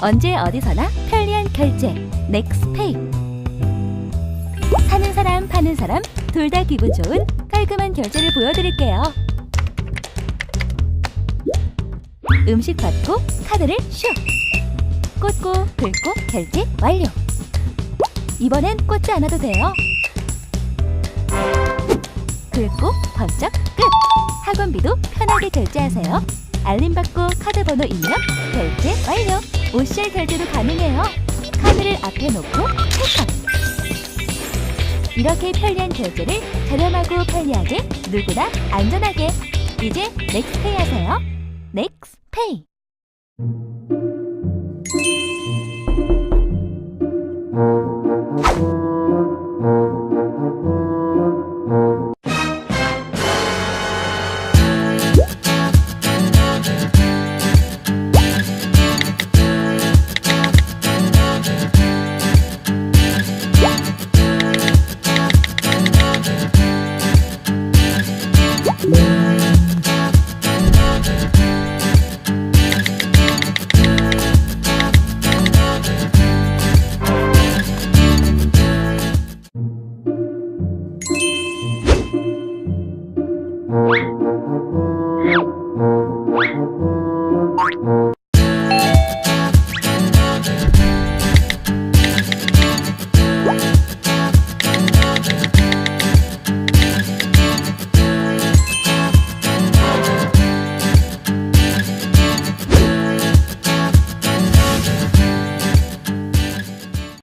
언제 어디서나 편리한 결제. 넥스페이 사는 사람 파는 사람 둘 다 기분 좋은 깔끔한 결제를 보여드릴게요. 음식 받고 카드를 슉. 꽂고 긁고 결제 완료. 이번엔 꽂지 않아도 돼요. 긁고 번쩍 끝. 학원비도 편하게 결제하세요. 알림 받고 카드 번호 입력 결제 완료 OCR 결제도 가능해요. 카드를 앞에 놓고 체크 이렇게 편리한 결제를 저렴하고 편리하게 누구나 안전하게 이제 넥스페이 하세요. 넥스페이 Thank